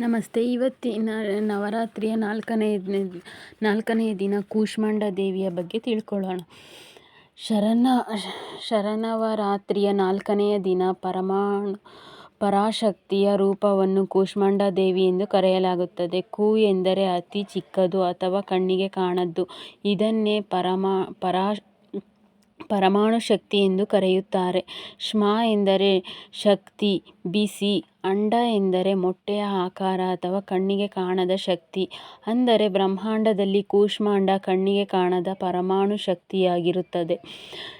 ನಮಸ್ತೆ. ಇವತ್ತಿನ ನವರಾತ್ರಿಯ ನಾಲ್ಕನೇ ನಾಲ್ಕನೇ ದಿನ ಕೂಷ್ಮಾಂಡ ದೇವಿಯ ಬಗ್ಗೆ ತಿಳ್ಕೊಳ್ಳೋಣ. ಶರಣ, ಶರಣವರಾತ್ರಿಯ ನಾಲ್ಕನೆಯ ದಿನ ಪರಮಾಣು, ಪರಾಶಕ್ತಿಯ ರೂಪವನ್ನು ಕೂಷ್ಮಾಂಡ ದೇವಿ ಎಂದು ಕರೆಯಲಾಗುತ್ತದೆ. ಕೂ ಎಂದರೆ ಅತಿ ಚಿಕ್ಕದು ಅಥವಾ ಕಣ್ಣಿಗೆ ಕಾಣದ್ದು. ಇದನ್ನೇ ಪರಮಾ, ಪರಾ, ಪರಮಾಣು ಶಕ್ತಿ ಎಂದು ಕರೆಯುತ್ತಾರೆ. ಶ್ಮ ಎಂದರೆ ಶಕ್ತಿ, ಬಿಸಿ ಅಂಡ ಎಂದರೆ ಮೊಟ್ಟೆಯ ಆಕಾರ ಅಥವಾ ಕಣ್ಣಿಗೆ ಕಾಣದ ಶಕ್ತಿ, ಅಂದರೆ ಬ್ರಹ್ಮಾಂಡದಲ್ಲಿ ಕೂಷ್ಮಾಂಡ ಕಣ್ಣಿಗೆ ಕಾಣದ ಪರಮಾಣು ಶಕ್ತಿಯಾಗಿರುತ್ತದೆ.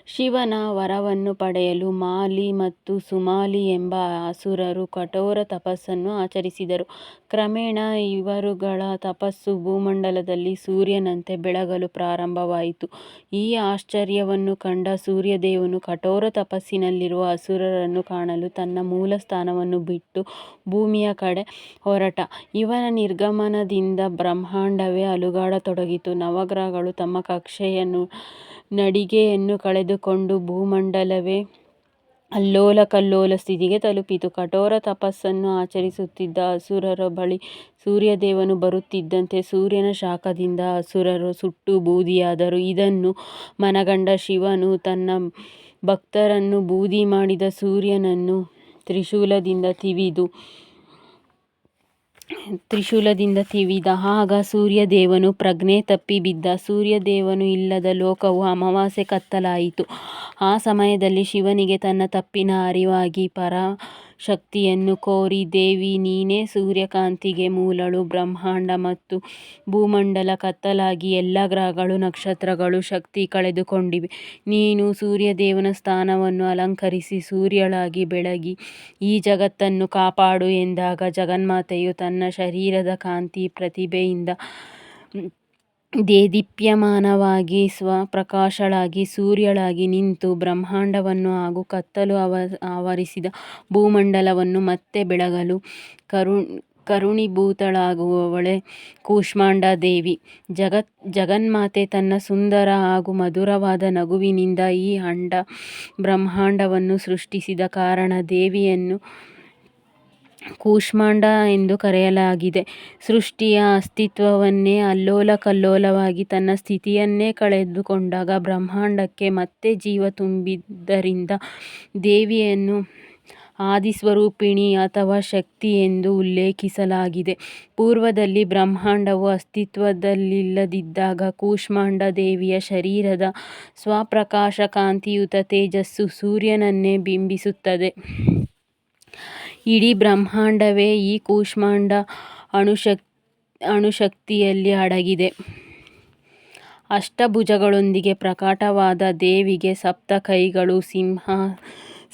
ಶಿವನ ವರವನ್ನು ಪಡೆಯಲು ಮಾಲಿ ಮತ್ತು ಸುಮಾಲಿ ಎಂಬ ಅಸುರರು ಕಠೋರ ತಪಸ್ಸನ್ನು ಆಚರಿಸಿದರು. ಕ್ರಮೇಣ ಇವರುಗಳ ತಪಸ್ಸು ಭೂಮಂಡಲದಲ್ಲಿ ಸೂರ್ಯನಂತೆ ಬೆಳಗಲು ಪ್ರಾರಂಭವಾಯಿತು. ಈ ಆಶ್ಚರ್ಯವನ್ನು ಕಂಡ ಸೂರ್ಯದೇವನು ಕಠೋರ ತಪಸ್ಸಿನಲ್ಲಿರುವ ಅಸುರರನ್ನು ಕಾಣಲು ತನ್ನ ಮೂಲ ಸ್ಥಾನವನ್ನು ಬಿಟ್ಟು ಭೂಮಿಯ ಕಡೆ ಹೊರಟ. ಇವನ ನಿರ್ಗಮನದಿಂದ ಬ್ರಹ್ಮಾಂಡವೇ ಅಲುಗಾಡತೊಡಗಿತು. ನವಗ್ರಹಗಳು ತಮ್ಮ ಕಕ್ಷೆಯನ್ನು, ನಡಿಗೆಯನ್ನು ಕಳೆದುಕೊಂಡು ಭೂಮಂಡಲವೇ ಅಲ್ಲೋಲ ಕಲ್ಲೋಲ ಸ್ಥಿತಿಗೆ ತಲುಪಿತು. ಕಠೋರ ತಪಸ್ಸನ್ನು ಆಚರಿಸುತ್ತಿದ್ದ ಅಸುರರ ಬಳಿ ಸೂರ್ಯದೇವನು ಬರುತ್ತಿದ್ದಂತೆ ಸೂರ್ಯನ ಶಾಖದಿಂದ ಅಸುರರು ಸುಟ್ಟು ಬೂದಿಯಾದರು. ಇದನ್ನು ಮನಗಂಡ ಶಿವನು ತನ್ನ ಭಕ್ತರನ್ನು ಬೂದಿ ಮಾಡಿದ ಸೂರ್ಯನನ್ನು ತ್ರಿಶೂಲದಿಂದ ತಿವಿದು, ತ್ರಿಶೂಲದಿಂದ ತಿವಿದ ಆಗ ಸೂರ್ಯದೇವನು ಪ್ರಜ್ಞೆ ತಪ್ಪಿ ಬಿದ್ದ. ಸೂರ್ಯದೇವನು ಇಲ್ಲದ ಲೋಕವು ಅಮಾವಾಸ್ಯೆ ಕತ್ತಲಾಯಿತು. ಆ ಸಮಯದಲ್ಲಿ ಶಿವನಿಗೆ ತನ್ನ ತಪ್ಪಿನ ಅರಿವಾಗಿ ಪರ ಶಕ್ತಿಯನ್ನು ಕೋರಿ, ದೇವಿ ನೀನೇ ಸೂರ್ಯಕಾಂತಿಗೆ ಮೂಲಳು, ಬ್ರಹ್ಮಾಂಡ ಮತ್ತು ಭೂಮಂಡಲ ಕತ್ತಲಾಗಿ ಎಲ್ಲ ಗ್ರಹಗಳು, ನಕ್ಷತ್ರಗಳು ಶಕ್ತಿ ಕಳೆದುಕೊಂಡಿವೆ. ನೀನು ಸೂರ್ಯದೇವನ ಸ್ಥಾನವನ್ನು ಅಲಂಕರಿಸಿ ಸೂರ್ಯಳಾಗಿ ಬೆಳಗಿ, ಈ ಜಗತ್ತನ್ನು ಕಾಪಾಡು ಎಂದಾಗ ಜಗನ್ಮಾತೆಯು ತನ್ನ ಶರೀರದ ಕಾಂತಿ ಪ್ರತಿಭೆಯಿಂದ ದೇದೀಪ್ಯಮಾನವಾಗಿ, ಸ್ವಪ್ರಕಾಶಳಾಗಿ, ಸೂರ್ಯಳಾಗಿ ನಿಂತು ಬ್ರಹ್ಮಾಂಡವನ್ನು ಹಾಗೂ ಕತ್ತಲು ಆವರಿಸಿದ ಭೂಮಂಡಲವನ್ನು ಮತ್ತೆ ಬೆಳಗಲು ಕರು, ಕರುಣಿಭೂತಳಾಗುವವಳೆ ಕೂಷ್ಮಾಂಡ ದೇವಿ. ಜಗತ್, ಜಗನ್ಮಾತೆ ತನ್ನ ಸುಂದರ ಹಾಗೂ ಮಧುರವಾದ ನಗುವಿನಿಂದ ಈ ಅಂಡ ಬ್ರಹ್ಮಾಂಡವನ್ನು ಸೃಷ್ಟಿಸಿದ ಕಾರಣ ದೇವಿಯನ್ನು ಕೂಷ್ಮಾಂಡ ಎಂದು ಕರೆಯಲಾಗಿದೆ. ಸೃಷ್ಟಿಯ ಅಸ್ತಿತ್ವವನ್ನೇ ಅಲ್ಲೋಲ ಕಲ್ಲೋಲವಾಗಿ ತನ್ನ ಸ್ಥಿತಿಯನ್ನೇ ಕಳೆದುಕೊಂಡಾಗ ಬ್ರಹ್ಮಾಂಡಕ್ಕೆ ಮತ್ತೆ ಜೀವ ತುಂಬಿದ್ದರಿಂದ ದೇವಿಯನ್ನು ಆದಿಸ್ವರೂಪಿಣಿ ಅಥವಾ ಶಕ್ತಿ ಎಂದು ಉಲ್ಲೇಖಿಸಲಾಗಿದೆ. ಪೂರ್ವದಲ್ಲಿ ಬ್ರಹ್ಮಾಂಡವು ಅಸ್ತಿತ್ವದಲ್ಲಿಲ್ಲದಿದ್ದಾಗ ಕೂಷ್ಮಾಂಡ ದೇವಿಯ ಶರೀರದ ಸ್ವಪ್ರಕಾಶ ಕಾಂತಿಯುತ ತೇಜಸ್ಸು ಸೂರ್ಯನನ್ನೇ ಬಿಂಬಿಸುತ್ತದೆ. ಇಡೀ ಬ್ರಹ್ಮಾಂಡವೇ ಈ ಕೂಷ್ಮಾಂಡ ಅಣುಶಕ್, ಅಣುಶಕ್ತಿಯಲ್ಲಿ ಅಡಗಿದೆ. ಅಷ್ಟಭುಜಗಳೊಂದಿಗೆ ಪ್ರಕಟವಾದ ದೇವಿಗೆ ಸಪ್ತ ಕೈಗಳು, ಸಿಂಹ,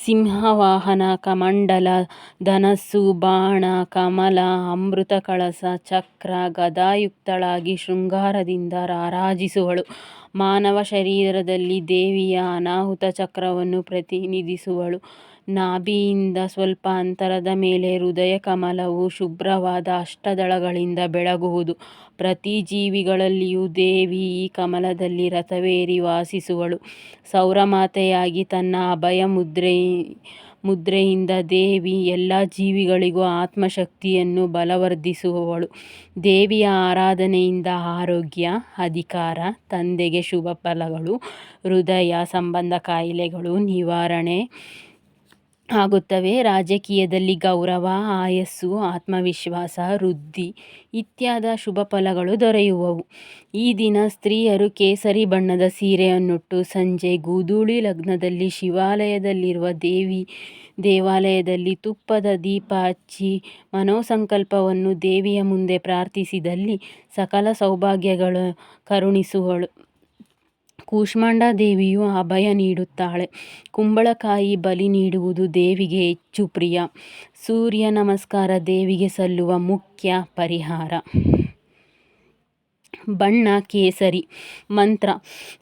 ಸಿಂಹವಾಹನ, ಕಮಂಡಲ, ಧನಸ್ಸು, ಬಾಣ, ಕಮಲ, ಅಮೃತ ಕಳಸ, ಚಕ್ರ, ಗದಾಯುಕ್ತಳಾಗಿ ಶೃಂಗಾರದಿಂದ ರಾರಾಜಿಸುವಳು. ಮಾನವ ಶರೀರದಲ್ಲಿ ದೇವಿಯ ಅನಾಹುತ ಚಕ್ರವನ್ನು ಪ್ರತಿನಿಧಿಸುವಳು. ನಾಭಿಯಿಂದ ಸ್ವಲ್ಪ ಅಂತರದ ಮೇಲೆ ಹೃದಯ ಕಮಲವು ಶುಭ್ರವಾದ ಅಷ್ಟದಳಗಳಿಂದ ಬೆಳಗುವುದು. ಪ್ರತಿ ಜೀವಿಗಳಲ್ಲಿಯೂ ದೇವಿ ಈ ಕಮಲದಲ್ಲಿ ರಥವೇರಿ ವಾಸಿಸುವಳು. ಸೌರಮಾತೆಯಾಗಿ ತನ್ನ ಅಭಯ ಮುದ್ರೆ, ಮುದ್ರೆಯಿಂದ ದೇವಿ ಎಲ್ಲ ಜೀವಿಗಳಿಗೂ ಆತ್ಮಶಕ್ತಿಯನ್ನು ಬಲವರ್ಧಿಸುವವಳು. ದೇವಿಯ ಆರಾಧನೆಯಿಂದ ಆರೋಗ್ಯ, ಅಧಿಕಾರ, ತಂದೆಗೆ ಶುಭ ಫಲಗಳು, ಹೃದಯ ಸಂಬಂಧ ಕಾಯಿಲೆಗಳು, ನಿವಾರಣೆ ಆಗುತ್ತವೆ. ರಾಜಕೀಯದಲ್ಲಿ ಗೌರವ, ಆಯಸ್ಸು, ಆತ್ಮವಿಶ್ವಾಸ, ವೃದ್ಧಿ ಇತ್ಯಾದ ಶುಭ ಫಲಗಳು ದೊರೆಯುವವು. ಈ ದಿನ ಸ್ತ್ರೀಯರು ಕೇಸರಿ ಬಣ್ಣದ ಸೀರೆಯನ್ನುಟ್ಟು ಸಂಜೆ ಗೂದೂಳಿ ಲಗ್ನದಲ್ಲಿ ಶಿವಾಲಯದಲ್ಲಿರುವ ದೇವಿ ದೇವಾಲಯದಲ್ಲಿ ತುಪ್ಪದ ದೀಪ ಹಚ್ಚಿ ಮನೋಸಂಕಲ್ಪವನ್ನು ದೇವಿಯ ಮುಂದೆ ಪ್ರಾರ್ಥಿಸಿದಲ್ಲಿ ಸಕಲ ಸೌಭಾಗ್ಯಗಳು ಕರುಣಿಸುವಳು. ಕೂಷ್ಮಾಂಡ ದೇವಿಯು ಅಭಯ ನೀಡುತ್ತಾಳೆ. ಕುಂಬಳಕಾಯಿ ಬಲಿ ನೀಡುವುದು ದೇವಿಗೆ ಹೆಚ್ಚು ಪ್ರಿಯ. ಸೂರ್ಯ ನಮಸ್ಕಾರ ದೇವಿಗೆ ಸಲ್ಲುವ ಮುಖ್ಯ ಪರಿಹಾರ. ಬಣ್ಣ ಕೇಸರಿ ಮಂತ್ರ.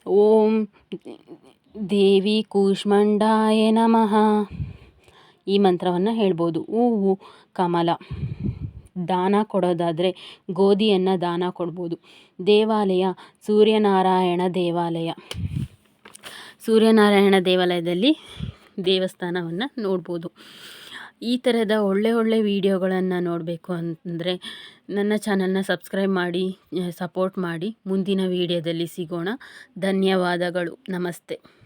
ಓಂ ದೇವಿ ಕೂಷ್ಮಂಡಾಯ ನಮಃ. ಈ ಮಂತ್ರವನ್ನು ಹೇಳ್ಬೋದು. ಹೂವು ಕಮಲ. ದಾನ ಕೊಡೋದಾದರೆ ಗೋಧಿಯನ್ನು ದಾನ ಕೊಡ್ಬೋದು. ದೇವಾಲಯ, ಸೂರ್ಯನಾರಾಯಣ ದೇವಾಲಯ. ಸೂರ್ಯನಾರಾಯಣ ದೇವಾಲಯದಲ್ಲಿ ದೇವಸ್ಥಾನವನ್ನು ನೋಡ್ಬೋದು. ಈ ಥರದ ಒಳ್ಳೆ ಒಳ್ಳೆ ವೀಡಿಯೋಗಳನ್ನು ನೋಡಬೇಕು ಅಂದರೆ ನನ್ನ ಚಾನಲ್ನ ಸಬ್ಸ್ಕ್ರೈಬ್ ಮಾಡಿ, ಸಪೋರ್ಟ್ ಮಾಡಿ. ಮುಂದಿನ ವೀಡಿಯೋದಲ್ಲಿ ಸಿಗೋಣ. ಧನ್ಯವಾದಗಳು. ನಮಸ್ತೆ.